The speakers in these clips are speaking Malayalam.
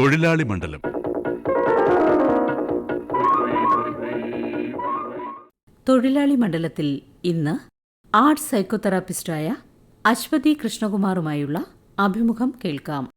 തൊഴിലാളി മണ്ഡലം. തൊഴിലാളി മണ്ഡലത്തിൽ ഇന്ന് ആർട്സ് സൈക്കോതെറാപ്പിസ്റ്റായ അശ്വതി കൃഷ്ണകുമാറുമായുള്ള അഭിമുഖം കേൾക്കാം.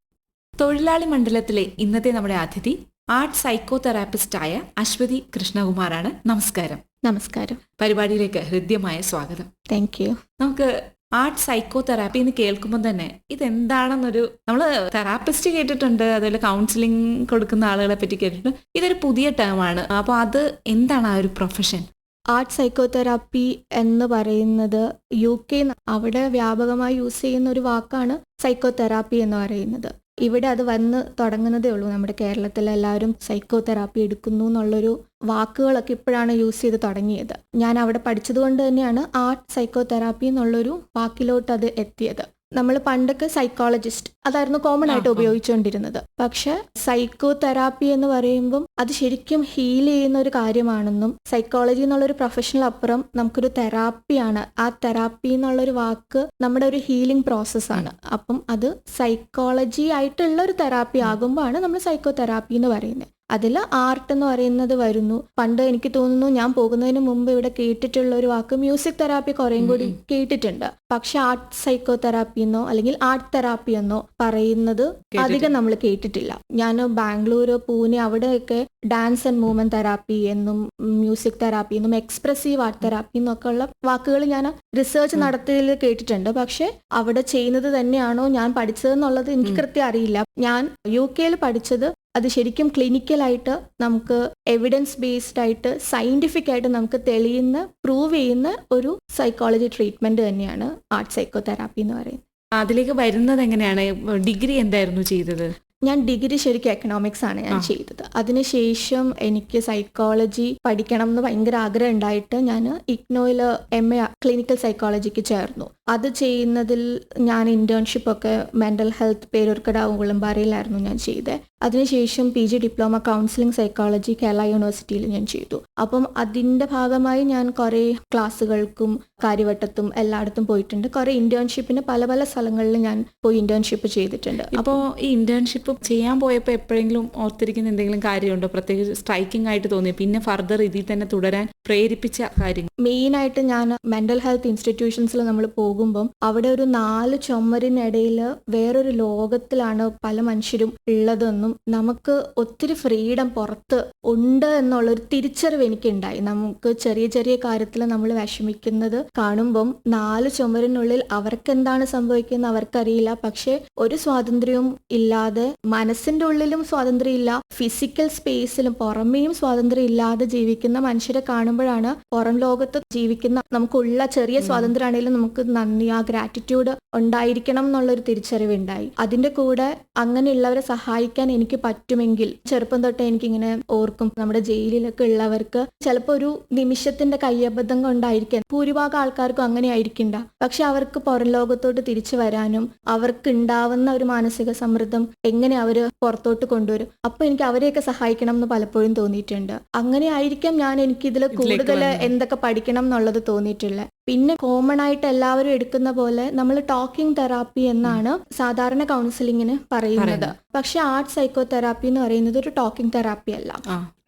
തൊഴിലാളി മണ്ഡലത്തിലെ ഇന്നത്തെ നമ്മുടെ അതിഥി ആർട്ട് സൈക്കോതെറാപ്പിസ്റ്റായ അശ്വതി കൃഷ്ണകുമാറാണ്. നമസ്കാരം. നമസ്കാരം. പരിപാടിയിലേക്ക് ഹൃദ്യമായ സ്വാഗതം. താങ്ക് യു നമുക്ക് ആർട്ട് സൈക്കോ തെറാപ്പി എന്ന് കേൾക്കുമ്പോൾ തന്നെ ഇതെന്താണെന്നൊരു നമ്മൾ തെറാപ്പിസ്റ്റ് കേട്ടിട്ടുണ്ട് അതുപോലെ കൗൺസിലിംഗ് കൊടുക്കുന്ന ആളുകളെ പറ്റി കേട്ടിട്ടുണ്ട്. ഇതൊരു പുതിയ ടേം ആണ്. അപ്പോൾ അത് എന്താണ് ആ ഒരു പ്രൊഫഷൻ ആർട്ട് സൈക്കോ തെറാപ്പി എന്ന് പറയുന്നത് യു കെ അവിടെ വ്യാപകമായി യൂസ് ചെയ്യുന്ന ഒരു വാക്കാണ് സൈക്കോ തെറാപ്പി എന്ന് പറയുന്നത്. ഇവിടെ അത് വന്ന് തുടങ്ങുന്നതേ ഉള്ളൂ. നമ്മുടെ കേരളത്തിൽ എല്ലാവരും സൈക്കോ തെറാപ്പി എടുക്കുന്നു എന്നുള്ളൊരു വാക്കുകളൊക്കെ ഇപ്പോഴാണ് യൂസ് ചെയ്ത് തുടങ്ങിയത്. ഞാൻ അവിടെ പഠിച്ചതുകൊണ്ട് തന്നെയാണ് ആർട്ട് സൈക്കോ തെറാപ്പി എന്നുള്ളൊരു വാക്കിലോട്ട് അത് എത്തിയത്. നമ്മൾ പണ്ടൊക്കെ സൈക്കോളജിസ്റ്റ് അതായിരുന്നു കോമൺ ആയിട്ട്. ഉപയോഗിച്ചുകൊണ്ടിരുന്നത് പക്ഷെ സൈക്കോ തെറാപ്പി എന്ന് പറയുമ്പം അത് ശരിക്കും ഹീൽ ചെയ്യുന്ന ഒരു കാര്യമാണെന്നും സൈക്കോളജി എന്നുള്ള ഒരു പ്രൊഫഷണൽ അപ്പുറം നമുക്കൊരു തെറാപ്പിയാണ് ആ തെറാപ്പി എന്നുള്ള ഒരു വാക്ക് നമ്മുടെ ഒരു ഹീലിംഗ് പ്രോസസ് ആണ്. അപ്പം അത് സൈക്കോളജി ആയിട്ടുള്ള ഒരു തെറാപ്പി ആകുമ്പോഴാണ് നമ്മൾ സൈക്കോ തെറാപ്പി എന്ന് പറയുന്നത്. അതിൽ ആർട്ട് എന്ന് പറയുന്നത് വരുന്നു. പണ്ട് എനിക്ക് തോന്നുന്നു ഞാൻ പോകുന്നതിന് മുമ്പ് ഇവിടെ കേട്ടിട്ടുള്ള ഒരു വാക്ക് മ്യൂസിക് തെറാപ്പി കുറേയും കൂടി. കേട്ടിട്ടുണ്ട്. പക്ഷെ ആർട്ട് സൈക്കോ തെറാപ്പി എന്നോ അല്ലെങ്കിൽ ആർട്ട് തെറാപ്പി എന്നോ പറയുന്നത് അധികം നമ്മൾ കേട്ടിട്ടില്ല. ഞാൻ ബാംഗ്ലൂർ പൂനെ അവിടെയൊക്കെ ഡാൻസ് ആൻഡ് മൂവ്മെന്റ് തെറാപ്പി എന്നും മ്യൂസിക് തെറാപ്പി എന്നും എക്സ്പ്രസീവ് ആർട്ട് തെറാപ്പി എന്നൊക്കെ ഉള്ള വാക്കുകൾ ഞാൻ റിസർച്ച്. നടത്തിയതിൽ കേട്ടിട്ടുണ്ട്. പക്ഷെ അവിടെ ചെയ്യുന്നത് തന്നെയാണോ ഞാൻ പഠിച്ചതെന്നുള്ളത് എനിക്ക്. കൃത്യം അറിയില്ല. ഞാൻ യു കെയിൽ പഠിച്ചത് അത് ശരിക്കും ക്ലിനിക്കലായിട്ട് നമുക്ക് എവിഡൻസ് ബേസ്ഡ് ആയിട്ട് സയന്റിഫിക് ആയിട്ട് നമുക്ക് തെളിയുന്ന പ്രൂവ് ചെയ്യുന്ന ഒരു സൈക്കോളജി ട്രീറ്റ്മെന്റ് തന്നെയാണ് ആർട്ട് സൈക്കോ തെറാപ്പി എന്ന് പറയുന്നത്. അതിലേക്ക് വരുന്നത് എങ്ങനെയാണ്? ഡിഗ്രി എന്തായിരുന്നു ചെയ്തത്? ഞാൻ ഡിഗ്രി ശരിക്കും എക്കണോമിക്സ് ആണ് ഞാൻ ചെയ്തത്. അതിനുശേഷം എനിക്ക് സൈക്കോളജി പഠിക്കണം എന്ന് ഭയങ്കര ആഗ്രഹം ഉണ്ടായിട്ട് ഞാൻ ഇഗ്നോയിൽ എം എ ക്ലിനിക്കൽ സൈക്കോളജിക്ക് ചേർന്നു. അത് ചെയ്യുന്നതിൽ ഞാൻ ഇന്റേൺഷിപ്പ് ഒക്കെ മെന്റൽ ഹെൽത്ത് പേരൂർക്കട ഉളമ്പാറയിലായിരുന്നു ഞാൻ ചെയ്തത് അതിനുശേഷം P G diploma counselling psychology Kerala യൂണിവേഴ്സിറ്റിയിൽ ഞാൻ ചെയ്തു. അപ്പം അതിന്റെ ഭാഗമായി ഞാൻ കുറേ ക്ലാസ്സുകൾക്കും കാര്യവട്ടത്തും എല്ലായിടത്തും പോയിട്ടുണ്ട്. കുറേ ഇന്റേൺഷിപ്പിന് പല പല സ്ഥലങ്ങളിൽ ഞാൻ പോയി ഇന്റേൺഷിപ്പ് ചെയ്തിട്ടുണ്ട്. അപ്പോൾ ഈ ഇന്റേൺഷിപ്പ് ചെയ്യാൻ പോയപ്പോൾ എപ്പോഴെങ്കിലും ഓർത്തിരിക്കുന്ന എന്തെങ്കിലും കാര്യമുണ്ടോ? പ്രത്യേകിച്ച് സ്ട്രൈക്കിംഗ് ആയിട്ട് തോന്നി പിന്നെ ഫർദർ ഇതിൽ തന്നെ തുടരാൻ പ്രേരിപ്പിച്ച കാര്യങ്ങൾ? മെയിൻ ആയിട്ട് ഞാൻ മെന്റൽ ഹെൽത്ത് ഇൻസ്റ്റിറ്റ്യൂഷൻസിൽ നമ്മൾ പോകുമ്പം അവിടെ ഒരു നാല് ചുമരിനിടയിൽ വേറൊരു ലോകത്തിലാണ് പല മനുഷ്യരും ഉള്ളതെന്നും നമുക്ക് ഒത്തിരി ഫ്രീഡം പുറത്ത് ഉണ്ട് എന്നുള്ളൊരു തിരിച്ചറിവ് എനിക്കുണ്ടായി. നമുക്ക് ചെറിയ ചെറിയ കാര്യത്തിൽ നമ്മൾ വിഷമിക്കുന്നത് കാണുമ്പം നാല് ചുമരിനുള്ളിൽ അവർക്ക് എന്താണ് സംഭവിക്കുന്നത് അവർക്കറിയില്ല. പക്ഷെ ഒരു സ്വാതന്ത്ര്യവും ഇല്ലാതെ മനസ്സിന്റെ ഉള്ളിലും സ്വാതന്ത്ര്യം ഇല്ല ഫിസിക്കൽ സ്പേസിലും പുറമേയും സ്വാതന്ത്ര്യം ഇല്ലാതെ ജീവിക്കുന്ന മനുഷ്യരെ കാണുമ്പോഴാണ് പുറം ലോകത്ത് ജീവിക്കുന്ന നമുക്കുള്ള ചെറിയ സ്വാതന്ത്ര്യം സ്വാതന്ത്ര്യമാണെങ്കിലും നമുക്ക് നന്ദി ആ ഗ്രാറ്റിറ്റ്യൂഡ് ഉണ്ടായിരിക്കണം എന്നുള്ളൊരു തിരിച്ചറിവ് ഉണ്ടായി അതിന്റെ കൂടെ അങ്ങനെയുള്ളവരെ സഹായിക്കാൻ എനിക്ക് പറ്റുമെങ്കിൽ ചെറുപ്പം തൊട്ടേ എനിക്കിങ്ങനെ ഓർക്കും. നമ്മുടെ ജയിലിലൊക്കെ ഉള്ളവർക്ക് ചിലപ്പോൾ ഒരു നിമിഷത്തിന്റെ കയ്യബദ്ധം കൊണ്ടായിരിക്കാം. ഭൂരിഭാഗം ആൾക്കാർക്കും അങ്ങനെ ആയിരിക്കണ്ട പക്ഷെ അവർക്ക് പുറം ലോകത്തോട്ട് തിരിച്ചു വരാനും അവർക്ക് ഉണ്ടാവുന്ന ഒരു മാനസിക സമ്മർദ്ദം എങ്ങനെ അവർ പുറത്തോട്ട് കൊണ്ടുവരും? അപ്പൊ എനിക്ക് അവരെയൊക്കെ സഹായിക്കണം എന്ന് പലപ്പോഴും തോന്നിയിട്ടുണ്ട്. അങ്ങനെ ആയിരിക്കാം ഞാൻ എനിക്ക് ഇതിൽ കൂടുതൽ എന്തൊക്കെ പഠിക്കണം എന്നുള്ളത് തോന്നിയിട്ടുള്ളത് പിന്നെ കോമൺ ആയിട്ട് എല്ലാവരും എടുക്കുന്ന പോലെ നമ്മൾ ടോക്കിംഗ് തെറാപ്പി എന്നാണ് സാധാരണ കൗൺസിലിങ്ങിന് പറയുന്നത്. പക്ഷെ ആർട്ട് സൈക്കോ തെറാപ്പി എന്ന് പറയുന്നത് ഒരു ടോക്കിംഗ് തെറാപ്പി അല്ല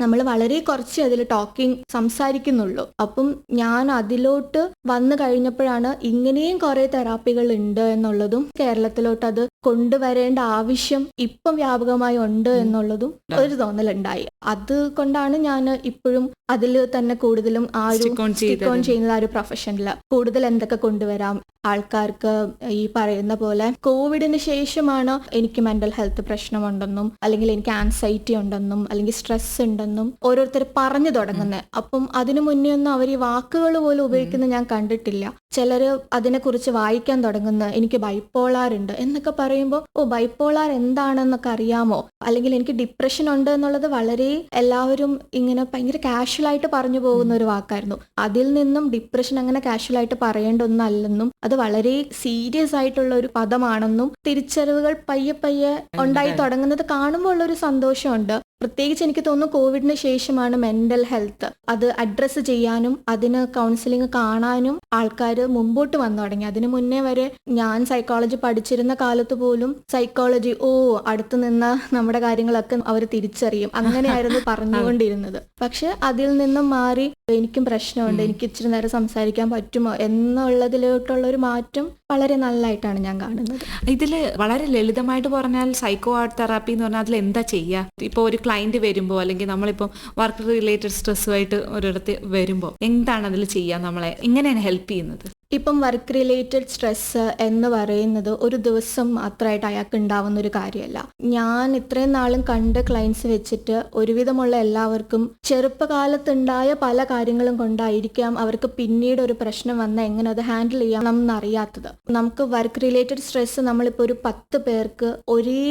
നമ്മൾ വളരെ കുറച്ച് അതിൽ ടോക്കിംഗ് സംസാരിക്കുന്നുള്ളൂ. അപ്പം ഞാൻ അതിലോട്ട് വന്നു കഴിഞ്ഞപ്പോഴാണ് ഇങ്ങനെയും കുറെ തെറാപ്പികൾ ഉണ്ട് എന്നുള്ളതും കേരളത്തിലോട്ട് അത് കൊണ്ടുവരേണ്ട ആവശ്യം ഇപ്പം വ്യാപകമായി ഉണ്ട് എന്നുള്ളതും ഉണ്ട്. ഒരു തോന്നലുണ്ടായി. അത് കൊണ്ടാണ് ഞാൻ ഇപ്പോഴും അതിൽ തന്നെ കൂടുതലും ആ ഒരു ചെയ്യുന്ന ചെയ്യുന്നത്. ആ ഒരു പ്രൊഫഷനിൽ കൂടുതൽ എന്തൊക്കെ കൊണ്ടുവരാം? ആൾക്കാർക്ക് ഈ പറയുന്ന പോലെ കോവിഡിന് ശേഷമാണ് എനിക്ക് മെന്റൽ ഹെൽത്ത് പ്രശ്നമുണ്ടെന്നും അല്ലെങ്കിൽ എനിക്ക് ആൻസൈറ്റി ഉണ്ടെന്നും അല്ലെങ്കിൽ സ്ട്രെസ് ഉണ്ടെന്നും ഓരോരുത്തർ പറഞ്ഞു തുടങ്ങുന്നത് അപ്പം അതിനു മുന്നേ ഒന്നും അവർ ഈ വാക്കുകൾ പോലും ഉപയോഗിക്കുന്നത് ഞാൻ കണ്ടിട്ടില്ല. ചിലര് അതിനെക്കുറിച്ച് വായിക്കാൻ തുടങ്ങുന്ന എനിക്ക് ബൈപ്പോളാർ ഉണ്ട് എന്നൊക്കെ പറയുമ്പോൾ ഓ ബൈപ്പോളാർ എന്താണെന്നൊക്കെ അറിയാമോ? അല്ലെങ്കിൽ എനിക്ക് ഡിപ്രഷൻ ഉണ്ട് എന്നുള്ളത് വളരെ എല്ലാവരും ഇങ്ങനെ ഭയങ്കര കാഷ്വലായിട്ട് പറഞ്ഞു പോകുന്ന ഒരു വാക്കായിരുന്നു. അതിൽ നിന്നും ഡിപ്രഷൻ അങ്ങനെ കാഷ്വലായിട്ട് പറയേണ്ട ഒന്നല്ലെന്നും അത് വളരെ സീരിയസ് ആയിട്ടുള്ള ഒരു പദമാണെന്നും തിരിച്ചറിവുകൾ പയ്യെ പയ്യെ ഉണ്ടായി തുടങ്ങുന്നത് കാണുമ്പോൾ ഉള്ള ഒരു സന്തോഷമുണ്ട്. പ്രത്യേകിച്ച് എനിക്ക് തോന്നുന്നു കോവിഡിന് ശേഷമാണ് മെന്റൽ ഹെൽത്ത് അത് അഡ്രസ്സ് ചെയ്യാനും അതിന് കൗൺസിലിംഗ് കാണാനും ആൾക്കാർ മുമ്പോട്ട് വന്നു തുടങ്ങി. അതിനു മുന്നേ വരെ ഞാൻ സൈക്കോളജി പഠിച്ചിരുന്ന കാലത്ത് പോലും സൈക്കോളജി ഓ അടുത്ത് നിന്ന് നമ്മുടെ കാര്യങ്ങളൊക്കെ അവർ തിരിച്ചറിയും. അങ്ങനെയായിരുന്നു പറഞ്ഞുകൊണ്ടിരുന്നത്. പക്ഷെ അതിൽ നിന്നും മാറി എനിക്കും പ്രശ്നമുണ്ട്. എനിക്ക് ഇച്ചിരി നേരം സംസാരിക്കാൻ പറ്റുമോ എന്നുള്ളതിലോട്ടുള്ള ഒരു മാറ്റം വളരെ നല്ലതായിട്ടാണ് ഞാൻ കാണുന്നത്. ഇതിൽ വളരെ ലളിതമായിട്ട് പറഞ്ഞാൽ സൈക്കോ ആർട്ട് തെറാപ്പി എന്ന് പറഞ്ഞാൽ അതിൽ എന്താ ചെയ്യുക ഇപ്പോൾ ഒരു ക്ലയന്റ് വരുമ്പോൾ അല്ലെങ്കിൽ നമ്മളിപ്പോൾ വർക്ക് റിലേറ്റഡ് സ്ട്രെസ്സുമായിട്ട് ഒരിടത്ത് വരുമ്പോൾ എന്താണ് അതിൽ ചെയ്യുക നമ്മളെ? എങ്ങനെയാണ് ഹെൽപ്പ് ചെയ്യുന്നത്? ഇപ്പം വർക്ക് റിലേറ്റഡ് സ്ട്രെസ് എന്ന് പറയുന്നത് ഒരു ദിവസം മാത്രമായിട്ട് അയാൾക്ക് ഉണ്ടാവുന്ന ഒരു കാര്യമല്ല. ഞാൻ ഇത്രയും നാളും കണ്ട ക്ലയൻസ് വെച്ചിട്ട് ഒരുവിധമുള്ള എല്ലാവർക്കും ചെറുപ്പകാലത്തുണ്ടായ പല കാര്യങ്ങളും കൊണ്ടായിരിക്കാം അവർക്ക് പിന്നീട് ഒരു പ്രശ്നം വന്ന എങ്ങനെ അത് ഹാൻഡിൽ ചെയ്യണം എന്നറിയാത്തത്. നമുക്ക് വർക്ക് റിലേറ്റഡ് സ്ട്രെസ് നമ്മളിപ്പോൾ ഒരു പത്ത് പേർക്ക് ഒരേ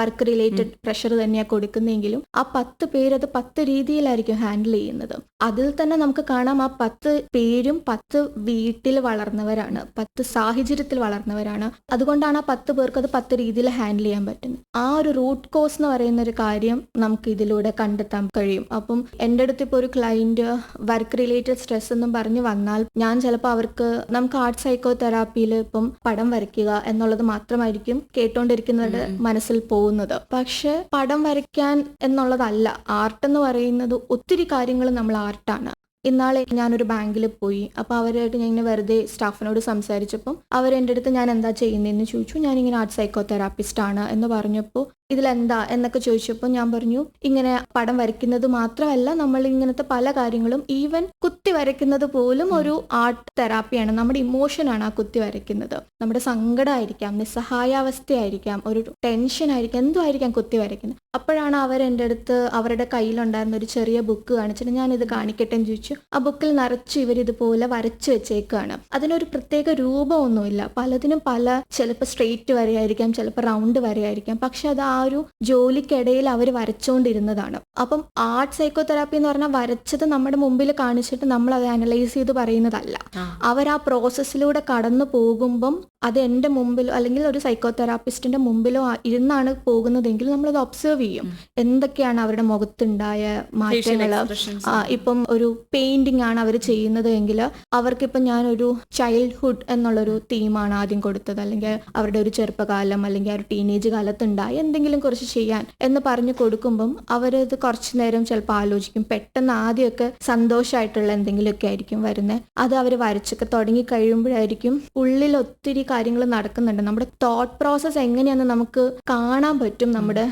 വർക്ക് റിലേറ്റഡ് പ്രഷർ തന്നെയാണ് കൊടുക്കുന്നതെങ്കിലും ആ പത്ത് പേര് അത് പത്ത് രീതിയിലായിരിക്കും ഹാൻഡിൽ ചെയ്യുന്നത്. അതിൽ തന്നെ നമുക്ക് കാണാം ആ പത്ത് പേരും പത്ത് വീട്ടിൽ വളർന്നവരാണ്. പത്ത് സാഹചര്യത്തിൽ വളർന്നവരാണ്. അതുകൊണ്ടാണ് ആ പത്ത് പേർക്ക് അത് പത്ത് രീതിയിൽ ഹാൻഡിൽ ചെയ്യാൻ പറ്റുന്നത്. ആ ഒരു റൂട്ട് കോസ് എന്ന് പറയുന്ന ഒരു കാര്യം നമുക്ക് ഇതിലൂടെ കണ്ടെത്താൻ കഴിയും. അപ്പം എന്റെ അടുത്ത് ഇപ്പോൾ ഒരു ക്ലയന്റ് വർക്ക് റിലേറ്റഡ് സ്ട്രെസ് എന്നും പറഞ്ഞ് വന്നാൽ ഞാൻ ചിലപ്പോൾ അവർക്ക് നമുക്ക് ആർട്ട് സൈക്കോ തെറാപ്പിയിൽ ഇപ്പം പടം വരയ്ക്കുക എന്നുള്ളത് മാത്രമായിരിക്കും കേട്ടോണ്ടിരിക്കുന്നവരുടെ മനസ്സിൽ പോകുന്നത്. പക്ഷെ പടം വരയ്ക്കാൻ എന്നുള്ളതല്ല. ആർട്ട് എന്ന് പറയുന്നത് ഒത്തിരി കാര്യങ്ങൾ നമ്മൾ ആർട്ടാണ് ഇന്നാളെ ഞാനൊരു ബാങ്കിൽ പോയി. അപ്പോൾ അവരായിട്ട് ഞാൻ ഇങ്ങനെ വെറുതെ സ്റ്റാഫിനോട് സംസാരിച്ചപ്പം അവർ എന്റെ അടുത്ത് ഞാൻ എന്താ ചെയ്യുന്നതെന്ന് ചോദിച്ചു. ഞാനിങ്ങനെ ആർട്ട് സൈക്കോ തെറാപ്പിസ്റ്റ് ആണ് എന്ന് പറഞ്ഞപ്പോൾ ഇതിലെന്താ എന്നൊക്കെ ചോദിച്ചപ്പോൾ ഞാൻ പറഞ്ഞു ഇങ്ങനെ പടം വരയ്ക്കുന്നത് മാത്രമല്ല നമ്മൾ ഇങ്ങനത്തെ പല കാര്യങ്ങളും ഈവൻ കുത്തി വരയ്ക്കുന്നത് പോലും ഒരു ആർട്ട് തെറാപ്പിയാണ്. നമ്മുടെ ഇമോഷനാണ് ആ കുത്തി വരയ്ക്കുന്നത്. നമ്മുടെ സങ്കടമായിരിക്കാം നിസ്സഹായാവസ്ഥയായിരിക്കാം ഒരു ടെൻഷൻ ആയിരിക്കാം എന്തുമായിരിക്കാം കുത്തി വരയ്ക്കുന്നത്? അപ്പോഴാണ് അവർ എന്റെ അടുത്ത് അവരുടെ കയ്യിലുണ്ടായിരുന്ന ഒരു ചെറിയ ബുക്ക് കാണിച്ചിട്ട് ഞാൻ ഇത് കാണിക്കട്ടെ എന്ന് ചോദിച്ചു. ആ ബുക്കിൽ നിറച്ച് ഇവർ ഇതുപോലെ വരച്ച് വെച്ചേക്കാണ്. അതിനൊരു പ്രത്യേക രൂപമൊന്നുമില്ല. പലതിനും പല ചിലപ്പോൾ സ്ട്രെയിറ്റ് വരെയായിരിക്കാം ചിലപ്പോൾ റൗണ്ട് വരെയായിരിക്കാം. പക്ഷെ അത് ആ ഒരു ജോലിക്കിടയിൽ അവർ വരച്ചുകൊണ്ടിരുന്നതാണ് അപ്പം ആർട്ട് സൈക്കോതെറാപ്പി എന്ന് പറഞ്ഞാൽ വരച്ചത് നമ്മുടെ മുമ്പിൽ കാണിച്ചിട്ട് നമ്മൾ അത് അനലൈസ് ചെയ്ത് പറയുന്നതല്ല. അവർ ആ പ്രോസസ്സിലൂടെ കടന്നു പോകുമ്പം അത് എന്റെ മുമ്പിലോ അല്ലെങ്കിൽ ഒരു സൈക്കോതെറാപ്പിസ്റ്റിന്റെ മുമ്പിലോ ഇരുന്നാണ് പോകുന്നതെങ്കിൽ നമ്മളത് ഒബ്സർവ് ചെയ്യും. എന്തൊക്കെയാണ് അവരുടെ മുഖത്തുണ്ടായ മാറ്റങ്ങൾ ഇപ്പം ഒരു പെയിന്റിംഗ് ആണ് അവർ ചെയ്യുന്നത് എങ്കിൽ അവർക്കിപ്പം ഞാനൊരു ചൈൽഡ്ഹുഡ് എന്നുള്ളൊരു തീമാണ് ആദ്യം കൊടുത്തത്. അല്ലെങ്കിൽ അവരുടെ ഒരു ചെറുപ്പകാലം അല്ലെങ്കിൽ ആ ഒരു ടീനേജ് കാലത്തുണ്ടായ എന്തെങ്കിലും കുറച്ച് ചെയ്യാൻ എന്ന് പറഞ്ഞു കൊടുക്കുമ്പം അവരത് കുറച്ചു നേരം ചിലപ്പോൾ ആലോചിക്കും. പെട്ടെന്ന് ആദ്യമൊക്കെ സന്തോഷമായിട്ടുള്ള എന്തെങ്കിലുമൊക്കെ ആയിരിക്കും വരുന്നത് അത് അവർ വരച്ചൊക്കെ തുടങ്ങി കഴിയുമ്പോഴായിരിക്കും ഉള്ളിൽ ഒത്തിരി കാര്യങ്ങൾ നടക്കുന്നുണ്ട്. നമ്മുടെ തോട്ട് പ്രോസസ്സ് എങ്ങനെയാണെന്ന് നമുക്ക് കാണാൻ പറ്റും നമ്മുടെ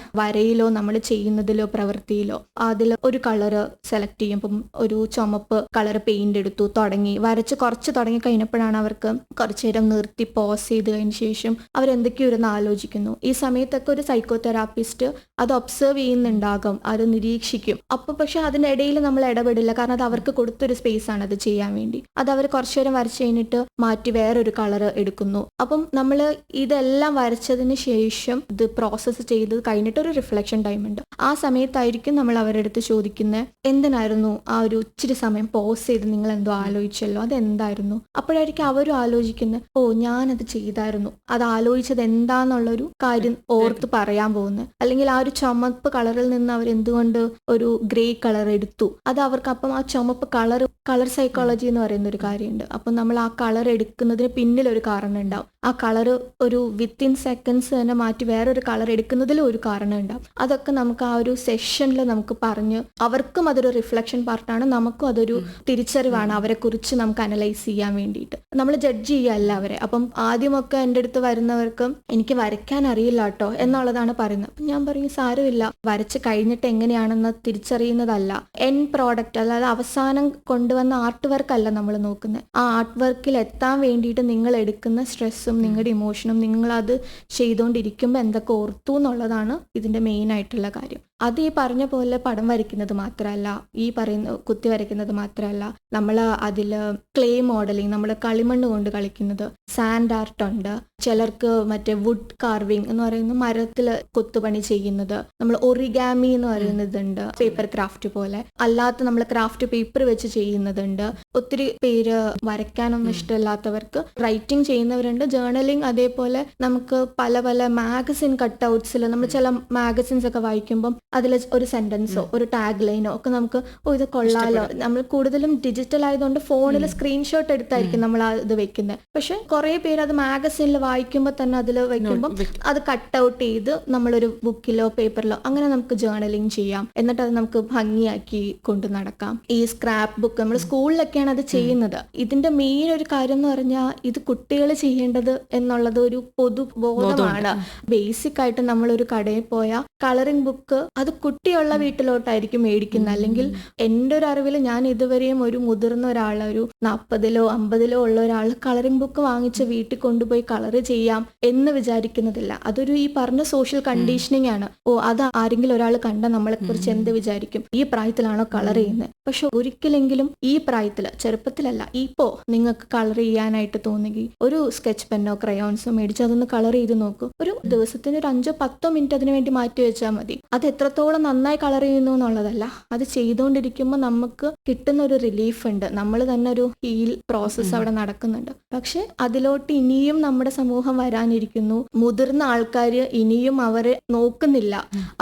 വരയിലോ നമ്മൾ ചെയ്യുന്നതിലോ പ്രവൃത്തിയിലോ അതിൽ ഒരു കളറ് സെലക്ട് ചെയ്യുമ്പം ഒരു ചുമപ്പ് കളർ പെയിന്റ് എടുത്തു തുടങ്ങി. വരച്ച് കുറച്ച് തുടങ്ങി കഴിഞ്ഞപ്പോഴാണ് അവർക്ക് കുറച്ചു നേരം നിർത്തി പോസ് ചെയ്ത് കഴിഞ്ഞ ശേഷം അവരെന്തൊക്കെയോ ഇരുന്ന് ആലോചിക്കുന്നു. ഈ സമയത്തൊക്കെ ഒരു സൈക്കോ തെറാപ്പിസ്റ്റ് അത് ഒബ്സർവ് ചെയ്യുന്നുണ്ടാകും അത് നിരീക്ഷിക്കും. അപ്പൊ പക്ഷെ അതിനിടയിൽ നമ്മൾ ഇടപെടില്ല. കാരണം അത് അവർക്ക് കൊടുത്തൊരു സ്പേസ് ആണ് അത് ചെയ്യാൻ വേണ്ടി. അത് അവർ കുറച്ചു നേരം വരച്ച് കഴിഞ്ഞിട്ട് മാറ്റി വേറൊരു കളർ എടുക്കുന്നു. അപ്പം നമ്മൾ ഇതെല്ലാം വരച്ചതിന് ശേഷം ഇത് പ്രോസസ്സ് ചെയ്ത് കഴിഞ്ഞിട്ട് ഒരു റിഫ്ലക്ഷൻ ടൈം ഉണ്ട് ആ സമയത്തായിരിക്കും നമ്മൾ അവരുടെ അടുത്ത് ചോദിക്കുന്നത് എന്തിനായിരുന്നു ആ ഒരു ഇച്ചിരി സമയം പോസ് ചെയ്ത് നിങ്ങൾ എന്തോ ആലോചിച്ചല്ലോ? അത് എന്തായിരുന്നു അപ്പോഴായിരിക്കും അവരും ആലോചിക്കുന്നത് ഓ ഞാനത് ചെയ്തായിരുന്നു. അത് ആലോചിച്ചത് എന്താന്നുള്ളൊരു കാര്യം ഓർത്ത് പറയാൻ പോകുന്നത്. അല്ലെങ്കിൽ ആ ഒരു ചുമപ്പ് കളറിൽ നിന്ന് അവർ എന്തുകൊണ്ട് ഒരു ഗ്രേ കളർ എടുത്തു. അത് അവർക്ക് അപ്പം ആ ചുമപ്പ് കളർ കളർ സൈക്കോളജി എന്ന് പറയുന്ന ഒരു കാര്യമുണ്ട്. അപ്പം നമ്മൾ ആ കളർ എടുക്കുന്നതിന് പിന്നിൽ ഒരു കാരണം ഉണ്ടാവും ആ കളർ ഒരു വിത്തിൻ സെക്കൻഡ്സ് തന്നെ മാറ്റി വേറൊരു കളർ എടുക്കുന്നതിലും ഒരു കാരണം ഉണ്ടാവും. അതൊക്കെ നമുക്ക് ആ ഒരു സെഷനിൽ നമുക്ക് പറഞ്ഞ് അവർക്കും അതൊരു റിഫ്ലക്ഷൻ പാർട്ടാണ് നമുക്കും അതൊരു തിരിച്ചറിവാണ് അവരെ കുറിച്ച് നമുക്ക് അനലൈസ് ചെയ്യാൻ വേണ്ടിയിട്ട്. നമ്മൾ ജഡ്ജ് ചെയ്യല്ല അവരെ അപ്പം ആദ്യമൊക്കെ എന്റെ അടുത്ത് വരുന്നവർക്കും എനിക്ക് വരയ്ക്കാൻ അറിയില്ല കേട്ടോ എന്നുള്ളതാണ് പറയുന്നത്. അപ്പം ഞാൻ പറയും സാരമില്ല. വരച്ച് കഴിഞ്ഞിട്ട് എങ്ങനെയാണെന്ന് തിരിച്ചറിയുന്നതല്ല. എൻ പ്രോഡക്റ്റ് അതായത് അവസാനം കൊണ്ടുവന്ന ആർട്ട് വർക്ക് അല്ല നമ്മൾ നോക്കുന്നത് ആ ആർട്ട് വർക്കിൽ എത്താൻ വേണ്ടിയിട്ട് നിങ്ങൾ എടുക്കുന്ന സ്ട്രെസ്സും നിങ്ങളുടെ ഇമോഷനും നിങ്ങളത് ചെയ്തുകൊണ്ടിരിക്കുമ്പോൾ എന്തൊക്കെ ഓർത്തു എന്നുള്ളതാണ് ഇതിന്റെ മെയിൻ ആയിട്ടുള്ള കാര്യം. അത് ഈ പറഞ്ഞ പോലെ പടം വരയ്ക്കുന്നത് മാത്രമല്ല ഈ പറയുന്ന കുത്തി വരയ്ക്കുന്നത് മാത്രമല്ല നമ്മൾ അതിൽ ക്ലേ മോഡലിംഗ് നമ്മൾ കളിമണ്ണ് കൊണ്ട് കളിക്കുന്നത് സാൻഡ് ആർട്ട് ഉണ്ട്. ചിലർക്ക് മറ്റേ വുഡ് കാർവിംഗ് എന്ന് പറയുന്ന മരത്തിൽ കൊത്തുപണി ചെയ്യുന്നത് നമ്മൾ ഒറിഗാമി എന്ന് പറയുന്നതുണ്ട് പേപ്പർ ക്രാഫ്റ്റ് പോലെ. അല്ലാത്ത നമ്മൾ ക്രാഫ്റ്റ് പേപ്പർ വെച്ച് ചെയ്യുന്നതുണ്ട്. ഒത്തിരി പേര് വരയ്ക്കാനൊന്നും ഇഷ്ടമില്ലാത്തവർക്ക് റൈറ്റിംഗ് ചെയ്യുന്നവരുണ്ട്. ജേർണലിംഗ് അതേപോലെ നമുക്ക് പല പല മാഗസിൻ കട്ട് ഔട്ട്സിൽ നമ്മൾ ചില മാഗസിൻസ് ഒക്കെ വായിക്കുമ്പം അതിൽ ഒരു സെന്റൻസോ ഒരു ടാഗ് ലൈനോ ഒക്കെ നമുക്ക് ഓ ഇത് കൊള്ളാലോ. നമ്മൾ കൂടുതലും ഡിജിറ്റൽ ആയതുകൊണ്ട് ഫോണിൽ സ്ക്രീൻഷോട്ട് എടുത്തായിരിക്കും നമ്മൾ അത് ഇത് വെക്കുന്നത് പക്ഷെ കുറെ പേര് അത് മാഗസീനിൽ വായിക്കുമ്പോൾ തന്നെ അതിൽ വെക്കുമ്പോൾ അത് കട്ട് ഔട്ട് ചെയ്ത് നമ്മളൊരു ബുക്കിലോ പേപ്പറിലോ അങ്ങനെ നമുക്ക് ജേർണലിംഗ് ചെയ്യാം. എന്നിട്ട് അത് നമുക്ക് ഭംഗിയാക്കി കൊണ്ട് നടക്കാം. ഈ സ്ക്രാപ്പ് ബുക്ക് നമ്മൾ സ്കൂളിലൊക്കെയാണ് അത് ചെയ്യുന്നത്. ഇതിന്റെ മെയിൻ ഒരു കാര്യം എന്ന് പറഞ്ഞാൽ ഇത് കുട്ടികൾ ചെയ്യേണ്ടത് എന്നുള്ളത് ഒരു പൊതുബോധമാണ് ബേസിക് ആയിട്ട് നമ്മൾ ഒരു കടയിൽ പോയാൽ കളറിംഗ് ബുക്ക് അത് കുട്ടിയുള്ള വീട്ടിലോട്ടായിരിക്കും മേടിക്കുന്നത് അല്ലെങ്കിൽ എന്റെ ഒരു അറിവിൽ ഞാൻ ഇതുവരെയും ഒരു മുതിർന്ന ഒരാൾ ഒരു നാൽപ്പതിലോ അമ്പതിലോ ഉള്ള ഒരാൾ കളറിംഗ് ബുക്ക് വാങ്ങിച്ച് വീട്ടിൽ കൊണ്ടുപോയി കളർ ചെയ്യാം എന്ന് വിചാരിക്കുന്നതില്ല. അതൊരു ഈ പറഞ്ഞ സോഷ്യൽ കണ്ടീഷനിങ് ആണ്. ഓ അത് ആരെങ്കിലും ഒരാൾ കണ്ട നമ്മളെ കുറിച്ച് എന്ത് വിചാരിക്കും? ഈ പ്രായത്തിലാണോ കളർ ചെയ്യുന്നത്? പക്ഷെ ഒരിക്കലെങ്കിലും ഈ പ്രായത്തിൽ ചെറുപ്പത്തിലല്ല ഇപ്പോ നിങ്ങൾക്ക് കളർ ചെയ്യാനായിട്ട് തോന്നുകി ഒരു സ്കെച്ച് പെന്നോ ക്രയോൺസോ മേടിച്ച് അതൊന്ന് കളർ ചെയ്ത് നോക്കൂ. ഒരു ദിവസത്തിന് ഒരു അഞ്ചോ പത്തോ മിനിറ്റ് അതിനു വേണ്ടി മാറ്റി വെച്ചാൽ മതി. അത് എത്രത്തോളം നന്നായി കളർ ചെയ്യുന്നു എന്നുള്ളതല്ല. അത് ചെയ്തുകൊണ്ടിരിക്കുമ്പോൾ നമുക്ക് കിട്ടുന്ന ഒരു റിലീഫ് ഉണ്ട്. നമ്മൾ തന്നെ ഒരു ഹീൽ പ്രോസസ്സ് അവിടെ നടക്കുന്നുണ്ട്. പക്ഷെ അതിലോട്ട് ഇനിയും നമ്മുടെ സമൂഹം വരാനിരിക്കുന്നു. മുതിർന്ന ആൾക്കാർ ഇനിയും അവരെ നോക്കുന്നില്ല.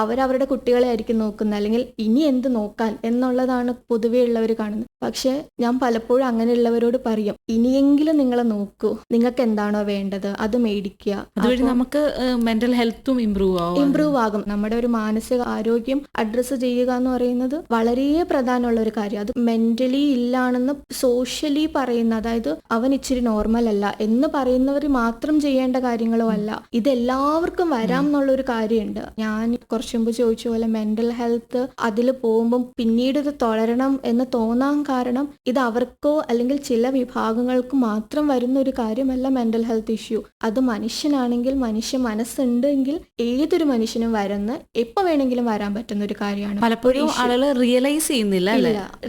അവരവരുടെ കുട്ടികളെ ആയിരിക്കും നോക്കുന്നത്. അല്ലെങ്കിൽ ഇനി എന്ത് നോക്കാൻ എന്നുള്ളതാണ് പൊതുവേ ഉള്ളവർ കാണുന്നത്. പക്ഷെ ഞാൻ പലപ്പോഴും അങ്ങനെയുള്ളവരോട് പറയും ഇനിയെങ്കിലും നിങ്ങളെ നോക്കൂ. നിങ്ങൾക്ക് എന്താണോ വേണ്ടത്? അത് മേടിക്കുക. അതുവഴി നമുക്ക് മെന്റൽ ഹെൽത്തും ഇമ്പ്രൂവ് ആകും ഇംപ്രൂവ് ആകും. നമ്മുടെ ഒരു മാനസിക ആരോഗ്യം അഡ്രസ്സ് ചെയ്യുക എന്ന് പറയുന്നത് വളരെ പ്രധാനമുള്ള ഒരു കാര്യം. അത് മെന്റലി ഇല്ലാണെന്ന് സോഷ്യലി പറയുന്ന അതായത് അവൻ ഇച്ചിരി നോർമൽ അല്ല എന്ന് പറയുന്നവർ മാത്രം ചെയ്യേണ്ട കാര്യങ്ങളോ അല്ല. ഇതെല്ലാവർക്കും വരാം എന്നുള്ള ഒരു കാര്യമുണ്ട്. ഞാൻ കുറച്ചു മുമ്പ് ചോദിച്ച പോലെ മെന്റൽ ഹെൽത്ത് അതിൽ പോകുമ്പം പിന്നീട് ഇത് തുടരണം എന്ന് തോന്നാൻ കാരണം ഇത് അവർക്കോ അല്ലെങ്കിൽ ചില വിഭാഗങ്ങൾക്ക് മാത്രം വരുന്ന ഒരു കാര്യമല്ല മെന്റൽ ഹെൽത്ത് ഇഷ്യൂ അത് മനുഷ്യനാണെങ്കിൽ മനുഷ്യ മനസ്സുണ്ടെങ്കിൽ ഏതൊരു മനുഷ്യനും വരുന്ന എപ്പോ വേണമെങ്കിലും വരാൻ പറ്റുന്ന ഒരു കാര്യമാണ്. പലപ്പോഴും ആളുകൾ റിയലൈസ് ചെയ്യുന്നില്ല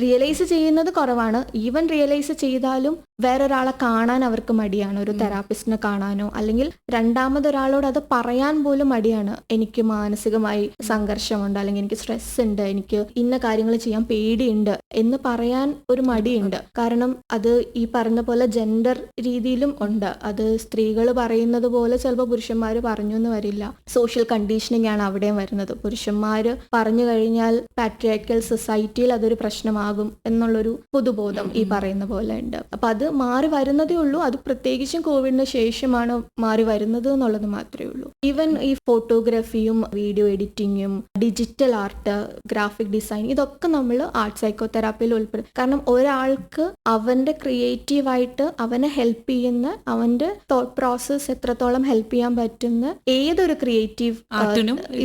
റിയലൈസ് ചെയ്യുന്നത് കുറവാണ്. ഈവൻ റിയലൈസ് ചെയ്താലും വേറൊരാളെ കാണാൻ അവർക്ക് മടിയാണ്. ഒരു തെറാപ്പിസ്റ്റിനെ കാണാനോ അല്ലെങ്കിൽ രണ്ടാമതൊരാളോട് അത് പറയാൻ പോലും മടിയാണ്. എനിക്ക് മാനസികമായി സംഘർഷമുണ്ട് അല്ലെങ്കിൽ എനിക്ക് സ്ട്രെസ് ഉണ്ട് എനിക്ക് ഇന്ന കാര്യങ്ങൾ ചെയ്യാൻ പേടിയുണ്ട് എന്ന് പറയാൻ ഒരു മടിയുണ്ട്. കാരണം അത് ഈ പറഞ്ഞ പോലെ ജെൻഡർ രീതിയിലും ഉണ്ട്. അത് സ്ത്രീകൾ പറയുന്നത് പോലെ ചിലപ്പോൾ പുരുഷന്മാർ പറഞ്ഞു എന്ന് വരില്ല. സോഷ്യൽ കണ്ടീഷനിങ് ആണ് അവിടെയും വരുന്നത്. പുരുഷന്മാർ പറഞ്ഞു കഴിഞ്ഞാൽ പാട്രിയാക്കൽ സൊസൈറ്റിയിൽ അതൊരു പ്രശ്നമാകും എന്നുള്ളൊരു പൊതുബോധം ഈ പറയുന്ന പോലെ ഉണ്ട്. അപ്പൊ അത് മാറി വരുന്നതേ ഉള്ളൂ. അത് പ്രത്യേകിച്ചും കോവിഡിന് ശേഷമാണ് മാറി വരുന്നത് എന്നുള്ളത് മാത്രമേ ഉള്ളൂ. ഈവൻ ഈ ഫോട്ടോഗ്രാഫിയും വീഡിയോ എഡിറ്റിങ്ങും ഡിജിറ്റൽ ആർട്ട് ഗ്രാഫിക് ഡിസൈൻ ഇതൊക്കെ നമ്മൾ ആർട്ട് സൈക്കോതെറാപ്പിയിൽ ഉൾപ്പെടും കാരണം ഒരാൾക്ക് അവന്റെ ക്രിയേറ്റീവായിട്ട് അവനെ ഹെൽപ്പ് ചെയ്യുന്ന അവന്റെ തോട്ട് പ്രോസസ് എത്രത്തോളം ഹെൽപ്പ് ചെയ്യാൻ പറ്റുന്ന ഏതൊരു ക്രിയേറ്റീവ്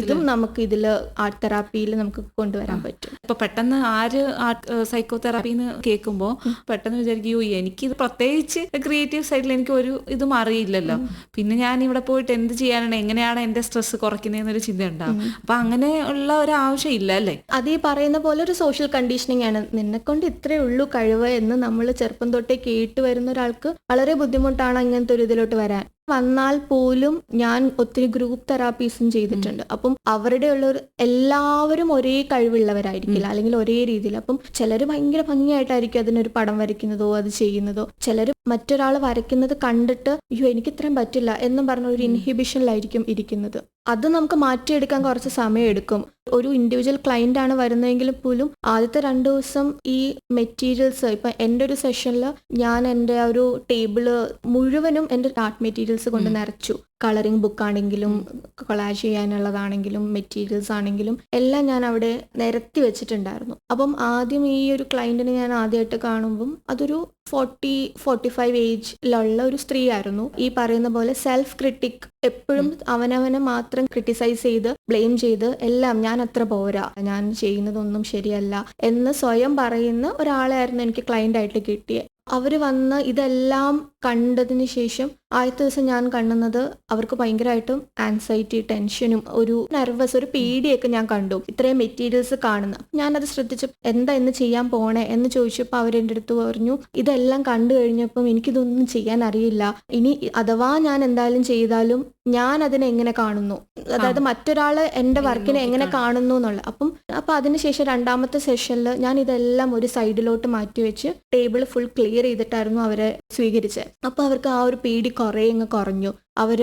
ഇതും നമുക്ക് ഇതിൽ ആർട്ട് തെറാപ്പിയിൽ നമുക്ക് കൊണ്ടുവരാൻ പറ്റും. ഇപ്പൊ പെട്ടെന്ന് ആര് ആർട്ട് സൈക്കോ തെറാപ്പി എന്ന് കേൾക്കുമ്പോൾ പെട്ടെന്ന് വിചാരിക്കും എനിക്ക് എനിക്കിത് പ്രത്യേകിച്ച് ക്രിയേറ്റീവ് സൈഡിൽ എനിക്ക് ഒരു ഇതും അറിയില്ലല്ലോ. പിന്നെ ഞാൻ ഇവിടെ പോയിട്ട് എന്ത് ചെയ്യാനാണ് എങ്ങനെയാണ് എന്റെ സ്ട്രെസ് കുറയ്ക്കുന്നതെന്നൊരു ചിന്ത ഉണ്ടാവും അപ്പൊ അങ്ങനെ ഉള്ള ഒരു ആവശ്യം ഇല്ല അല്ലേ? അത് ഈ പറയുന്ന പോലെ ഒരു സോഷ്യൽ കണ്ടീഷനിങ് ആണ്. നിന്നെ കൊണ്ട് ഇത്രേ ഉള്ളൂ കഴിവ് എന്ന് നമ്മൾ ചെറുപ്പം തൊട്ടേ കേട്ട് വരുന്ന ഒരാൾക്ക് വളരെ ബുദ്ധിമുട്ടാണ് അങ്ങനത്തെ ഒരു ഇതിലോട്ട് വരാൻ. വന്നാൽ പോലും ഞാൻ ഒത്തിരി ഗ്രൂപ്പ് തെറാപ്പീസും ചെയ്തിട്ടുണ്ട്. അപ്പം അവരുടെ ഉള്ള എല്ലാവരും ഒരേ കഴിവുള്ളവരായിരിക്കില്ല. അല്ലെങ്കിൽ ഒരേ രീതിയിൽ. അപ്പം ചിലർ ഭയങ്കര ഭംഗിയായിട്ടായിരിക്കും അതിനൊരു പടം വരയ്ക്കുന്നതോ അത് ചെയ്യുന്നതോ. ചിലർ മറ്റൊരാൾ വരയ്ക്കുന്നത് കണ്ടിട്ട് അയ്യോ എനിക്ക് ഇത്രയും പറ്റില്ല എന്നും പറഞ്ഞ ഒരു ഇൻഹിബിഷനിലായിരിക്കും ഇരിക്കുന്നത്. അത് നമുക്ക് മാറ്റിയെടുക്കാൻ കുറച്ച് സമയം എടുക്കും ഒരു ഇൻഡിവിജ്വൽ ക്ലയന്റ് ആണ് വരുന്നതെങ്കിൽ പോലും ആദ്യത്തെ രണ്ട് ദിവസം ഈ മെറ്റീരിയൽസ് ഇപ്പൊ എന്റെ ഒരു സെഷനിൽ ഞാൻ എന്റെ ആ ഒരു ടേബിൾ മുഴുവനും എന്റെ ആർട്ട് മെറ്റീരിയൽസ് കൊണ്ട് നിറച്ചു. കളറിംഗ് ബുക്ക് ആണെങ്കിലും കൊളാജ് ചെയ്യാനുള്ളതാണെങ്കിലും മെറ്റീരിയൽസ് ആണെങ്കിലും എല്ലാം ഞാൻ അവിടെ നിരത്തി വെച്ചിട്ടുണ്ടായിരുന്നു. അപ്പം ആദ്യം ഈ ഒരു ക്ലയന്റിനെ ഞാൻ ആദ്യമായിട്ട് കാണുമ്പം അതൊരു ഫോർട്ടി ഫോർട്ടി ഫൈവ് ഏജിലുള്ള ഒരു സ്ത്രീ ആയിരുന്നു ഈ പറയുന്ന പോലെ സെൽഫ് ക്രിട്ടിക് എപ്പോഴും അവനവനെ മാത്രം ക്രിട്ടിസൈസ് ചെയ്ത് ബ്ലെയിം ചെയ്ത് എല്ലാം ഞാൻ അത്ര പോരാ ഞാൻ ചെയ്യുന്നതൊന്നും ശരിയല്ല എന്ന് സ്വയം പറയുന്ന ഒരാളായിരുന്നു എനിക്ക് ക്ലയന്റ് ആയിട്ട് കിട്ടിയത് അവർ വന്ന് ഇതെല്ലാം കണ്ടതിന് ശേഷം ആദ്യത്തെ ദിവസം ഞാൻ കണ്ടുന്നത് അവർക്ക് ഭയങ്കരമായിട്ടും ആൻസൈറ്റി ടെൻഷനും ഒരു നെർവസ് ഒരു പേടിയൊക്കെ ഞാൻ കണ്ടു. ഇത്രയും മെറ്റീരിയൽസ് കാണുന്ന. ഞാനത് ശ്രദ്ധിച്ചു എന്താ ഇന്ന് ചെയ്യാൻ പോണേ എന്ന് ചോദിച്ചപ്പോൾ അവരെന്റെ അടുത്ത് പറഞ്ഞു ഇതെല്ലാം കണ്ടു കഴിഞ്ഞപ്പം എനിക്കിതൊന്നും ചെയ്യാൻ അറിയില്ല. ഇനി അഥവാ ഞാൻ എന്തായാലും ചെയ്താലും ഞാൻ അതിനെ എങ്ങനെ കാണുന്നു? അതായത് മറ്റൊരാൾ എന്റെ വർക്കിനെ എങ്ങനെ കാണുന്നു എന്നുള്ള അപ്പം അപ്പൊ അതിനുശേഷം രണ്ടാമത്തെ സെഷനിൽ ഞാൻ ഇതെല്ലാം ഒരു സൈഡിലോട്ട് മാറ്റി വെച്ച് ടേബിൾ ഫുൾ ക്ലിയർ ചെയ്തിട്ടായിരുന്നു അവരെ സ്വീകരിച്ചത്. അപ്പൊ അവർക്ക് ആ ഒരു പേടി കുറേ അങ്ങ് കുറഞ്ഞു. അവർ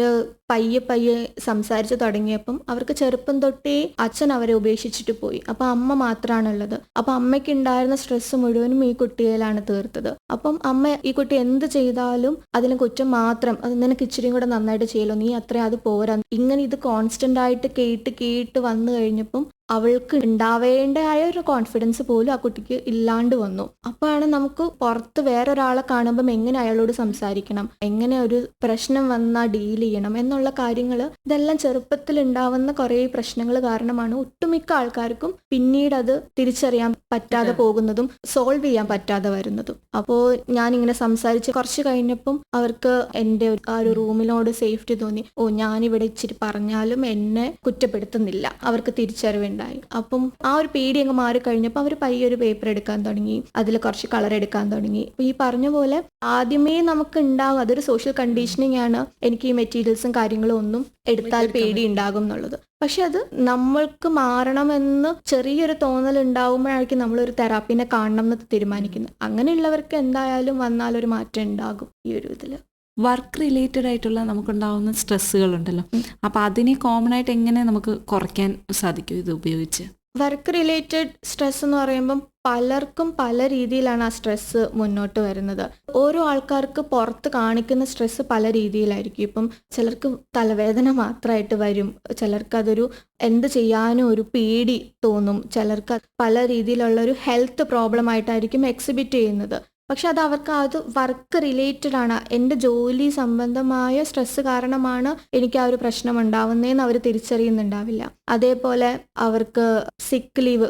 പയ്യെ പയ്യെ സംസാരിച്ചു തുടങ്ങിയപ്പം അവർക്ക് ചെറുപ്പം തൊട്ടേ അച്ഛൻ അവരെ ഉപേക്ഷിച്ചിട്ട് പോയി. അപ്പൊ അമ്മ മാത്രമാണുള്ളത് അപ്പൊ അമ്മയ്ക്ക് ഉണ്ടായിരുന്ന സ്ട്രെസ് മുഴുവനും ഈ കുട്ടിയിലാണ് തീർത്തത്. അപ്പം അമ്മ ഈ കുട്ടി എന്ത് ചെയ്താലും അതിന് കുറ്റം മാത്രം അത് നിനക്ക് ഇച്ചിരി കൂടെ നന്നായിട്ട് ചെയ്യലോ നീ അത്ര അത് പോരാ. ഇങ്ങനെ ഇത് കോൺസ്റ്റന്റ് ആയിട്ട് കേട്ട് കേട്ട് വന്നു കഴിഞ്ഞപ്പം അവൾക്ക് ഉണ്ടാവേണ്ടതായ ഒരു കോൺഫിഡൻസ് പോലും ആ കുട്ടിക്ക് ഇല്ലാണ്ട് വന്നു. അപ്പോഴാണ് നമുക്ക് പുറത്ത് വേറൊരാളെ കാണുമ്പം എങ്ങനെ അയാളോട് സംസാരിക്കണം? എങ്ങനെ ഒരു പ്രശ്നം വന്നാൽ ഡീൽ ചെയ്യണം? എന്നുള്ള കാര്യങ്ങൾ ഇതെല്ലാം ചെറുപ്പത്തിൽ ഉണ്ടാവുന്ന കുറേ പ്രശ്നങ്ങൾ കാരണമാണ് ഒട്ടുമിക്ക ആൾക്കാർക്കും പിന്നീട് അത് തിരിച്ചറിയാൻ പറ്റാതെ പോകുന്നതും സോൾവ് ചെയ്യാൻ പറ്റാതെ വരുന്നതും. അപ്പോൾ ഞാൻ ഇങ്ങനെ സംസാരിച്ച് കുറച്ച് കഴിഞ്ഞപ്പം അവർക്ക് എന്റെ ആ ഒരു റൂമിനോട് സേഫ്റ്റി തോന്നി. ഓ ഞാനിവിടെ ഇച്ചിരി പറഞ്ഞാലും എന്നെ കുറ്റപ്പെടുത്തുന്നില്ല. അവർക്ക് തിരിച്ചറിവുണ്ടായി. അപ്പം ആ ഒരു പേടി അങ്ങ് മാറി കഴിഞ്ഞപ്പോൾ അവർ പയ്യെ ഒരു പേപ്പർ എടുക്കാൻ തുടങ്ങി. അതിൽ കുറച്ച് കളർ എടുക്കാൻ തുടങ്ങി. ഈ പറഞ്ഞ പോലെ ആദ്യമേ നമുക്ക് ഉണ്ടാകും അതൊരു സോഷ്യൽ കണ്ടീഷനിങ് ആണ് എനിക്ക് ഈ മെറ്റീരിയൽസും കാര്യങ്ങളും ഒന്നും എടുത്താൽ പേടി ഉണ്ടാകും എന്നുള്ളത്. പക്ഷെ അത് നമ്മൾക്ക് മാറണമെന്ന് ചെറിയൊരു തോന്നൽ ഉണ്ടാകുമ്പോഴായിരിക്കും നമ്മളൊരു തെറാപ്പിനെ കാണണം എന്ന് തീരുമാനിക്കുന്നത് അങ്ങനെയുള്ളവർക്ക് എന്തായാലും വന്നാൽ ഒരു മാറ്റം ഉണ്ടാകും ഈ ഒരു ഇതിൽ. വർക്ക് റിലേറ്റഡ് ആയിട്ടുള്ള നമുക്കുണ്ടാവുന്ന സ്ട്രെസ്സുകൾ ഉണ്ടല്ലോ അപ്പൊ അതിനെ കോമൺ ആയിട്ട് എങ്ങനെ നമുക്ക് കുറയ്ക്കാൻ സാധിക്കും ഇത് ഉപയോഗിച്ച്? വർക്ക് റിലേറ്റഡ് സ്ട്രെസ് എന്ന് പറയുമ്പം പലർക്കും പല രീതിയിലാണ് ആ സ്ട്രെസ് മുന്നോട്ട് വരുന്നത്. ഓരോ ആൾക്കാർക്ക് പുറത്ത് കാണിക്കുന്ന സ്ട്രെസ് പല രീതിയിലായിരിക്കും. ഇപ്പം ചിലർക്ക് തലവേദന മാത്രമായിട്ട് വരും. ചിലർക്ക് അതൊരു എന്ത് ചെയ്യാനും ഒരു പേടി തോന്നും. ചിലർക്ക് പല രീതിയിലുള്ള ഒരു ഹെൽത്ത് പ്രോബ്ലം ആയിട്ടായിരിക്കും എക്സിബിറ്റ് ചെയ്യുന്നത്. പക്ഷെ അത് അവർക്ക് അത് വർക്ക് റിലേറ്റഡ് ആണ്. എന്റെ ജോലി സംബന്ധമായ സ്ട്രെസ് കാരണമാണ് എനിക്ക് ആ ഒരു പ്രശ്നം ഉണ്ടാവുന്നതെന്ന് അവർ തിരിച്ചറിയുന്നുണ്ടാവില്ല. അതേപോലെ അവർക്ക് സിക്ക് ലീവ്.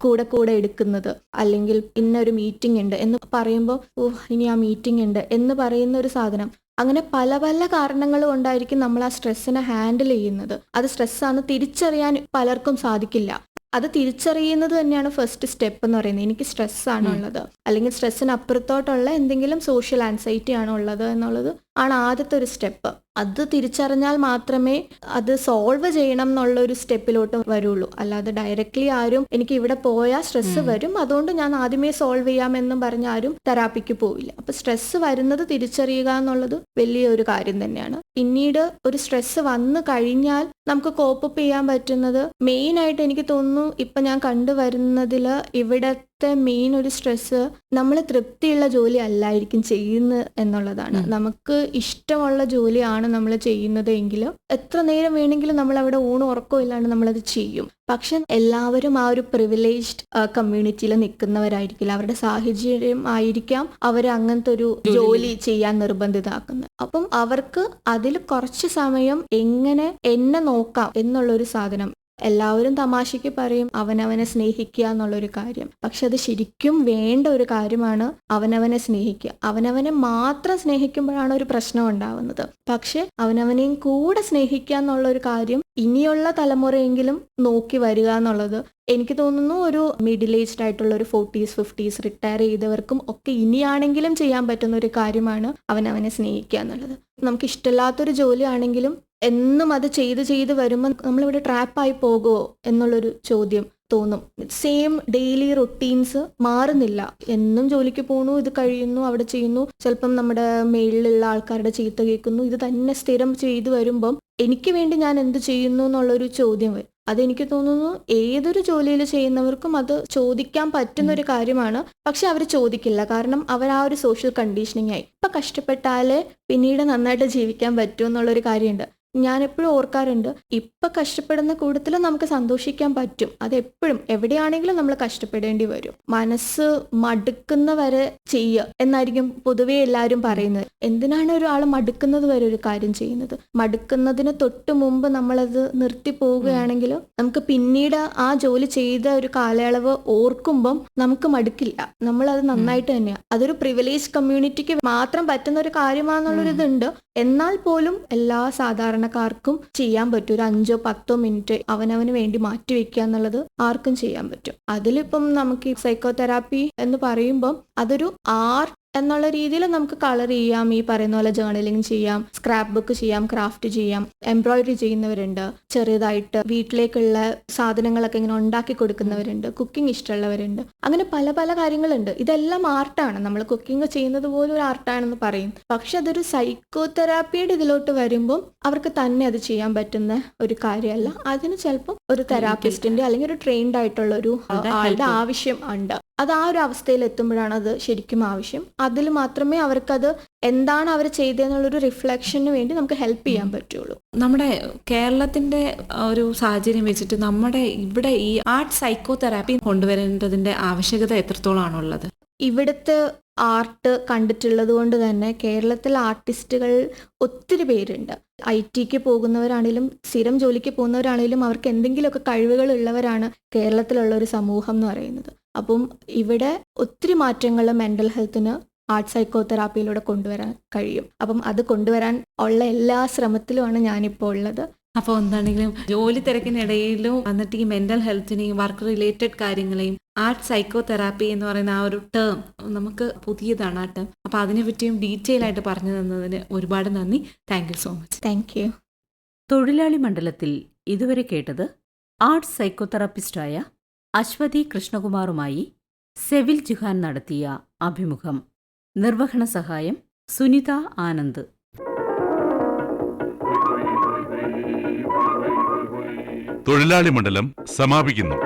കൂടെ കൂടെ എടുക്കുന്നത് അല്ലെങ്കിൽ ഇന്നൊരു മീറ്റിംഗ് ഉണ്ട് എന്ന് പറയുമ്പോൾ ഓ ഇനി ആ മീറ്റിംഗ് ഉണ്ട് എന്ന് പറയുന്ന ഒരു സാധനം. അങ്ങനെ പല പല കാരണങ്ങൾ കൊണ്ടായിരിക്കും നമ്മൾ ആ സ്ട്രെസ്സിനെ ഹാൻഡിൽ ചെയ്യുന്നത്. അത് സ്ട്രെസ്സാന്ന് തിരിച്ചറിയാൻ പലർക്കും സാധിക്കില്ല. അത് തിരിച്ചറിയുന്നത് തന്നെയാണ് ഫസ്റ്റ് സ്റ്റെപ്പ് എന്ന് പറയുന്നത്. എനിക്ക് സ്ട്രെസ് ആണുള്ളത് ഉള്ളത്. അല്ലെങ്കിൽ സ്ട്രെസ്സിന് അപ്പുറത്തോട്ടുള്ള എന്തെങ്കിലും സോഷ്യൽ ആൻസൈറ്റി ആണ് ഉള്ളത് എന്നുള്ളത് ആണ് ആദ്യത്തെ ഒരു സ്റ്റെപ്പ്. അത് തിരിച്ചറിഞ്ഞാൽ മാത്രമേ അത് സോൾവ് ചെയ്യണം എന്നുള്ള ഒരു സ്റ്റെപ്പിലോട്ട് വരുള്ളൂ. അല്ലാതെ ഡയറക്റ്റ്ലി ആരും എനിക്ക് ഇവിടെ പോയാൽ സ്ട്രെസ് വരും. അതുകൊണ്ട് ഞാൻ ആദ്യമേ സോൾവ് ചെയ്യാമെന്നും പറഞ്ഞ് ആരും തെറാപ്പിക്ക് പോവില്ല. അപ്പൊ സ്ട്രെസ് വരുന്നത് തിരിച്ചറിയുക എന്നുള്ളത് വലിയൊരു കാര്യം തന്നെയാണ്. പിന്നീട് ഒരു സ്ട്രെസ് വന്നു കഴിഞ്ഞാൽ നമുക്ക് കോപ്പപ്പ് ചെയ്യാൻ പറ്റുന്നത് മെയിൻ ആയിട്ട് എനിക്ക് തോന്നുന്നു ഇപ്പൊ ഞാൻ കണ്ടുവരുന്നതിൽ ഇവിടത്തെ മെയിൻ ഒരു സ്ട്രെസ് നമ്മൾ തൃപ്തിയുള്ള ജോലി അല്ലായിരിക്കും ചെയ്യുന്നത് എന്നുള്ളതാണ്. നമുക്ക് ഇഷ്ടമുള്ള ജോലിയാണ് നമ്മൾ ചെയ്യുന്നത് എങ്കിൽ എത്ര നേരം വേണമെങ്കിലും നമ്മൾ അവിടെ ഊണും ഉറക്കവും ഇല്ലാണ്ട് നമ്മളത് ചെയ്യും. പക്ഷെ എല്ലാവരും ആ ഒരു പ്രിവിലേജ്ഡ് കമ്മ്യൂണിറ്റിയിൽ നിൽക്കുന്നവരായിരിക്കില്ല. അവരുടെ സാഹചര്യം ആയിരിക്കാം അവർ അങ്ങനത്തെ ഒരു ജോലി ജോലി ചെയ്യാൻ നിർബന്ധിതാക്കുന്നത് അപ്പം അവർക്ക് അതിൽ കുറച്ച് സമയം എങ്ങനെ എന്നെ നോക്കാം എന്നുള്ളൊരു സാധനം എല്ലാവരും തമാശയ്ക്ക് പറയും അവനവനെ സ്നേഹിക്കുക എന്നുള്ളൊരു കാര്യം. പക്ഷെ അത് ശരിക്കും വേണ്ട ഒരു കാര്യമാണ് അവനവനെ സ്നേഹിക്കുക. അവനവനെ മാത്രം സ്നേഹിക്കുമ്പോഴാണ് ഒരു പ്രശ്നം ഉണ്ടാവുന്നത്. പക്ഷെ അവനവനെയും കൂടെ സ്നേഹിക്കുക എന്നുള്ള ഒരു കാര്യം ഇനിയുള്ള തലമുറയെങ്കിലും നോക്കി വരിക എന്നുള്ളത് എനിക്ക് തോന്നുന്നു ഒരു മിഡിൽ ഏജ്ഡ് ആയിട്ടുള്ള ഒരു ഫോർട്ടീസ് ഫിഫ്റ്റീസ് റിട്ടയർ ചെയ്തവർക്കും ഒക്കെ ഇനിയാണെങ്കിലും ചെയ്യാൻ പറ്റുന്ന ഒരു കാര്യമാണ് അവൻ അവനെ സ്നേഹിക്കുക എന്നുള്ളത്. നമുക്ക് ഇഷ്ടമില്ലാത്തൊരു ജോലിയാണെങ്കിലും എന്നും അത് ചെയ്ത് ചെയ്ത് വരുമ്പോൾ നമ്മളിവിടെ ട്രാപ്പായി പോകുമോ എന്നുള്ളൊരു ചോദ്യം തോന്നും. സെയിം ഡെയിലി റൊട്ടീൻസ് മാറുന്നില്ല. എന്നും ജോലിക്ക് പോണു ഇത് കഴിയുന്നു അവിടെ ചെയ്യുന്നു ചിലപ്പം നമ്മുടെ മേളിലുള്ള ആൾക്കാരുടെ ചീത്ത കേൾക്കുന്നു ഇത് തന്നെ സ്ഥിരം ചെയ്തു വരുമ്പം എനിക്ക് വേണ്ടി ഞാൻ എന്ത് ചെയ്യുന്നു എന്നുള്ളൊരു ചോദ്യം വരും. അതെനിക്ക് തോന്നുന്നു ഏതൊരു ജോലിയിൽ ചെയ്യുന്നവർക്കും അത് ചോദിക്കാൻ പറ്റുന്ന ഒരു കാര്യമാണ്. പക്ഷെ അവർ ചോദിക്കില്ല. കാരണം അവർ ആ ഒരു സോഷ്യൽ കണ്ടീഷനിങ് ആയി. ഇപ്പൊ കഷ്ടപ്പെട്ടാലേ പിന്നീട് നന്നായിട്ട് ജീവിക്കാൻ പറ്റൂ എന്നുള്ളൊരു കാര്യമുണ്ട്. ഞാൻ എപ്പോഴും ഓർക്കാറുണ്ട്. ഇപ്പൊ കഷ്ടപ്പെടുന്ന കൂട്ടത്തിൽ നമുക്ക് സന്തോഷിക്കാൻ പറ്റും. അത് എപ്പോഴും എവിടെയാണെങ്കിലും നമ്മൾ കഷ്ടപ്പെടേണ്ടി വരും. മനസ്സ് മടുക്കുന്നവരെ ചെയ്യുക എന്നായിരിക്കും പൊതുവേ എല്ലാവരും പറയുന്നത്. എന്തിനാണ് ഒരാൾ മടുക്കുന്നത് വരെ ഒരു കാര്യം ചെയ്യുന്നത്? മടുക്കുന്നതിന് തൊട്ട് മുമ്പ് നമ്മളത് നിർത്തി പോവുകയാണെങ്കിൽ നമുക്ക് പിന്നീട് ആ ജോലി ചെയ്ത ഒരു കാലയളവ് ഓർക്കുമ്പം നമുക്ക് മടുക്കില്ല. നമ്മൾ അത് നന്നായിട്ട് തന്നെയാണ് അതൊരു പ്രിവിലേജ് കമ്മ്യൂണിറ്റിക്ക് മാത്രം പറ്റുന്ന ഒരു കാര്യമാണെന്നുള്ളൊരു ഇതുണ്ട് എന്നാൽ പോലും എല്ലാ സാധാരണക്കാർക്കും ചെയ്യാൻ പറ്റും. ഒരു അഞ്ചോ പത്തോ മിനിറ്റ് അവനവന് വേണ്ടി മാറ്റിവെക്കുക എന്നുള്ളത് ആർക്കും ചെയ്യാൻ പറ്റും. അതിലിപ്പം നമുക്ക് ഈ സൈക്കോതെറാപ്പി എന്ന് പറയുമ്പം അതൊരു ആർട്ട് എന്നുള്ള രീതിയിൽ നമുക്ക് കളർ ചെയ്യാം ഈ പറയുന്ന പോലെ ജേർണലിംഗ് ചെയ്യാം സ്ക്രാപ്പ് ബുക്ക് ചെയ്യാം ക്രാഫ്റ്റ് ചെയ്യാം എംബ്രോയിഡറി ചെയ്യുന്നവരുണ്ട് ചെറിയതായിട്ട് വീട്ടിലേക്കുള്ള സാധനങ്ങളൊക്കെ ഇങ്ങനെ ഉണ്ടാക്കി കൊടുക്കുന്നവരുണ്ട് കുക്കിംഗ് ഇഷ്ടമുള്ളവരുണ്ട്. അങ്ങനെ പല പല കാര്യങ്ങളുണ്ട്. ഇതെല്ലാം ആർട്ടാണ് നമ്മൾ കുക്കിംഗ് ചെയ്യുന്നത് പോലും ഒരു ആർട്ടാണെന്ന് പറയും. പക്ഷെ അതൊരു സൈക്കോതെറാപ്പിയുടെ ഇതിലോട്ട് വരുമ്പം അവർക്ക് തന്നെ അത് ചെയ്യാൻ പറ്റുന്ന ഒരു കാര്യമല്ല. അതിന് ചിലപ്പോൾ ഒരു തെറാപ്പിസ്റ്റിന്റെ അല്ലെങ്കിൽ ഒരു ട്രെയിൻഡ് ആയിട്ടുള്ള ഒരു ആളുടെ ആവശ്യം ഉണ്ട്. അത് ആ ഒരു അവസ്ഥയിൽ എത്തുമ്പോഴാണ് അത് ശരിക്കും ആവശ്യം. അതിൽ മാത്രമേ അവർക്കത് എന്താണ് അവർ ചെയ്തതെന്നുള്ളൊരു റിഫ്ലക്ഷന് വേണ്ടി നമുക്ക് ഹെൽപ്പ് ചെയ്യാൻ പറ്റുള്ളൂ. നമ്മുടെ കേരളത്തിന്റെ ഒരു സാഹചര്യം വെച്ചിട്ട് നമ്മുടെ ഇവിടെ ഈ ആർട്ട് സൈക്കോ തെറാപ്പി കൊണ്ടുവരേണ്ടതിന്റെ ആവശ്യകത എത്രത്തോളാണുള്ളത്? ഇവിടുത്തെ ആർട്ട് കണ്ടിട്ടുള്ളത് കൊണ്ട് തന്നെ കേരളത്തിൽ ആർട്ടിസ്റ്റുകൾ ഒത്തിരി പേരുണ്ട്. ഐ ടിക്ക് പോകുന്നവരാണേലും സ്ഥിരം ജോലിക്ക് പോകുന്നവരാണെങ്കിലും അവർക്ക് എന്തെങ്കിലുമൊക്കെ കഴിവുകൾ ഉള്ളവരാണ് കേരളത്തിലുള്ള ഒരു സമൂഹം എന്ന് പറയുന്നത്. അപ്പം ഇവിടെ ഒത്തിരി മാറ്റങ്ങൾ മെന്റൽ ഹെൽത്തിന് ആർട്ട് സൈക്കോതെറാപ്പിയിലൂടെ കൊണ്ടുവരാൻ കഴിയും. അപ്പം അത് കൊണ്ടുവരാൻ ഉള്ള എല്ലാ ശ്രമത്തിലുമാണ് ഞാനിപ്പോൾ ഉള്ളത്. അപ്പോൾ എന്താണെങ്കിലും ജോലി തിരക്കിനിടയിലും വന്നിട്ട് ഈ മെന്റൽ ഹെൽത്തിനെയും വർക്ക് റിലേറ്റഡ് കാര്യങ്ങളെയും ആർട്ട് സൈക്കോ തെറാപ്പി എന്ന് പറയുന്ന ആ ഒരു ടേം നമുക്ക് പുതിയതാണ് ആ ടേം അപ്പോൾ അതിനെ പറ്റിയും ഡീറ്റെയിൽ ആയിട്ട് പറഞ്ഞു തന്നതിന് ഒരുപാട് നന്ദി. Thank you so much thank you തൊഴിലാളി മണ്ഡലത്തിൽ ഇതുവരെ കേട്ടത് ആർട്ട് സൈക്കോതെറാപ്പിസ്റ്റായ അശ്വതി കൃഷ്ണകുമാറുമായി സെവിൽ ജുഹാൻ നടത്തിയ അഭിമുഖം. നിർവഹണ സഹായം സുനിത ആനന്ദ്. തൊഴിലാളി മണ്ഡലം സമാപിക്കുന്നു.